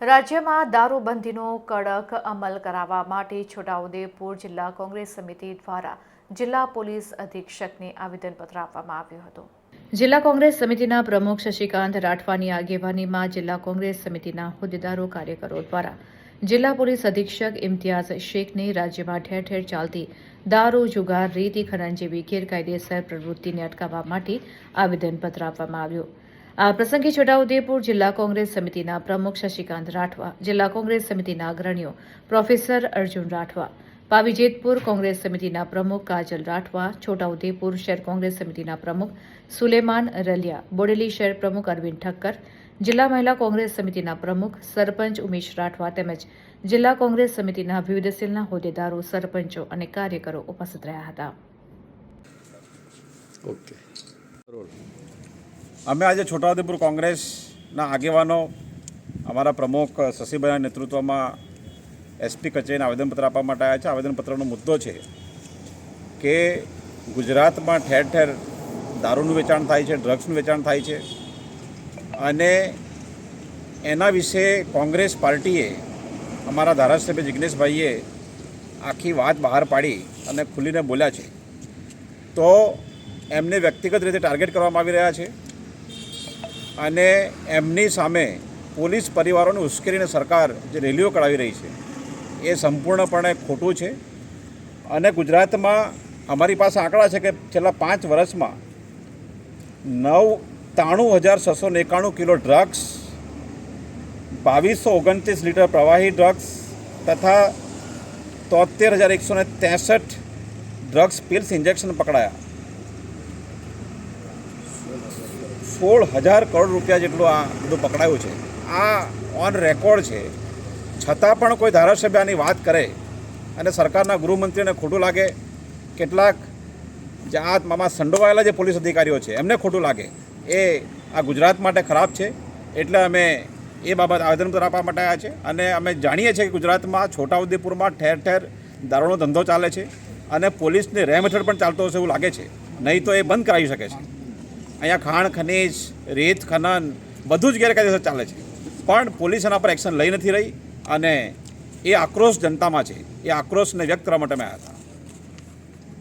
રાજ્યમાં દારૂબંધીનો કડક અમલ કરાવવા માટે છોટાઉદેપુર જિલ્લા કોંગ્રેસ સમિતિ દ્વારા જિલ્લા પોલીસ અધિક્ષકને આવેદનપત્ર આપવામાં આવ્યું હતું. જિલ્લા કોંગ્રેસ સમિતિના પ્રમુખ શશિકાંત રાઠવાની આગેવાનીમાં જિલ્લા કોંગ્રેસ સમિતિના હોદ્દેદારો કાર્યકરો દ્વારા જિલ્લા પોલીસ અધિક્ષક ઇમ્તિયાઝ શેખને રાજ્યમાં ઠેર ઠેર ચાલતી દારૂ, જુગાર, રેતી, ખનન જેવી ગેરકાયદેસર પ્રવૃત્તિને અટકાવવા માટે આવેદનપત્ર આપવામાં આવ્યું. આ પ્રસંગે છોટાઉદેપુર જિલ્લા કોંગ્રેસ સમિતિના પ્રમુખ શશિકાંત રાઠવા, જિલ્લા કોંગ્રેસ સમિતિના અગ્રણીઓ પ્રોફેસર અર્જુન રાઠવા પાવીજેતપુર કોંગ્રેસ સમિતિના પ્રમુખ કાજલ રાઠવા, છોટાઉદેપુર શહેર કોંગ્રેસ સમિતિના પ્રમુખ સુલેમાન રલિયા, બોડેલી શહેર પ્રમુખ અરવિંદ ઠક્કર, જિલ્લા મહિલા કોંગ્રેસ સમિતિના પ્રમુખ સરપંચ ઉમેશ રાઠવા તેમજ જિલ્લા કોંગ્રેસ સમિતિના વિવિધ સેલના હોદ્દેદારો, સરપંચો અને કાર્યકરો ઉપસ્થિત રહ્યા હતા. અમે આજે છોટાઉદેપુર કોંગ્રેસના આગેવાનો, અમારા પ્રમુખ શશીભાઈના નેતૃત્વમાં એસપી કચેરીને આવેદનપત્ર આપવા માટે આવ્યા છે. આવેદનપત્રનો મુદ્દો છે કે ગુજરાતમાં ઠેર ઠેર દારૂનું વેચાણ થાય છે, ડ્રગ્સનું વેચાણ થાય છે અને એના વિશે કોંગ્રેસ પાર્ટીએ, અમારા ધારાસભ્ય જિજ્ઞેશભાઈએ આખી વાત બહાર પાડી અને ખુલીને બોલ્યા છે. તો એમને વ્યક્તિગત રીતે ટાર્ગેટ કરવામાં આવી રહ્યા છે. અને એમની સામે પોલીસ પરિવારોને ઉશ્કેરીને સરકાર જે રેલીઓ કરાવી રહી છે, એ સંપૂર્ણપણે ખોટું છે. અને ગુજરાતમાં અમારી પાસે આંકડા છે કે છેલ્લા પાંચ વર્ષમાં નવ ત્રાણું હજાર છસો એકાણું કિલો ડ્રગ્સ, બાવીસો ઓગણત્રીસ લીટર પ્રવાહી ડ્રગ્સ તથા તોતેર હજાર એકસો ને ત્રેસઠ ડ્રગ્સ પિલ્સ ઇન્જેક્શન પકડાયા. સોળ હજાર કરોડ રૂપિયા જેટલું આ બધું પકડાયું છે. આ ઓન રેકોર્ડ છે. છતાં પણ કોઈ ધારાસભ્ય આની વાત કરે અને સરકારના ગૃહમંત્રીને ખોટું લાગે, કેટલાક જે આ સંડોવાયેલા જે પોલીસ અધિકારીઓ છે, એમને ખોટું લાગે. એ આ ગુજરાત માટે ખરાબ છે. એટલે અમે એ બાબત આવેદનપત્ર આપવા માટે આવ્યા છે. અને અમે જાણીએ છીએ કે ગુજરાતમાં છોટાઉદેપુરમાં ઠેર ઠેર દારૂનો ધંધો ચાલે છે અને પોલીસની રેમ હેઠળ પણ ચાલતો હશે એવું લાગે છે. નહીં તો એ બંધ કરાવી શકે છે. અહીંયા ખાણ, ખનીજ, રેત, ખનન બધું જ ગેરકાયદેસર ચાલે છે. પણ પોલીસ એના પર એક્શન લઈ નથી રહી અને એ આક્રોશ જનતામાં છે. એ આક્રોશને વ્યક્ત કરવા માટે અમે આવ્યા હતા.